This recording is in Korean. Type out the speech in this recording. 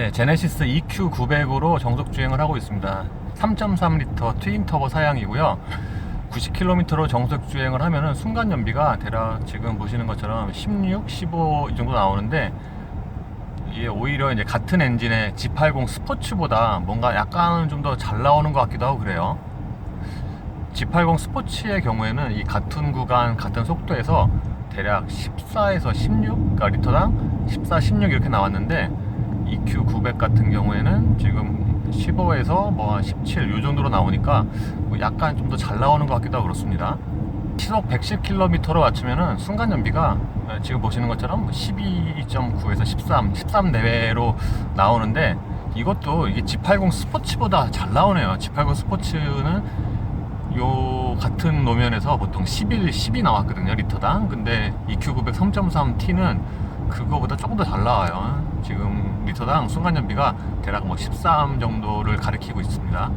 네, 제네시스 EQ900으로 정속 주행을 하고 있습니다. 3.3L 트윈 터보 사양이고요. 90km로 정속 주행을 하면은 순간 연비가 대략 지금 보시는 것처럼 16, 15 이 정도 나오는데 이게 오히려 이제 같은 엔진의 G80 스포츠보다 뭔가 약간 좀 더 잘 나오는 것 같기도 하고 그래요. G80 스포츠의 경우에는 이 같은 구간, 같은 속도에서 대략 14에서 16, 그러니까 리터당 14, 16 이렇게 나왔는데 EQ900 같은 경우에는 지금 15에서 뭐 17, 요 정도로 나오니까 뭐 약간 좀 더 잘 나오는 것 같기도 하고 그렇습니다. 시속 110km로 맞추면은 순간 연비가 지금 보시는 것처럼 12.9에서 13, 13 내외로 나오는데 이것도 이게 G80 스포츠보다 잘 나오네요. G80 스포츠는 요 같은 노면에서 보통 11, 10이 나왔거든요 리터당. 근데 EQ900 3.3T는 그거보다 조금 더 잘 나와요. 지금 리터당 순간 연비가 대략 뭐 13 정도를 가리키고 있습니다.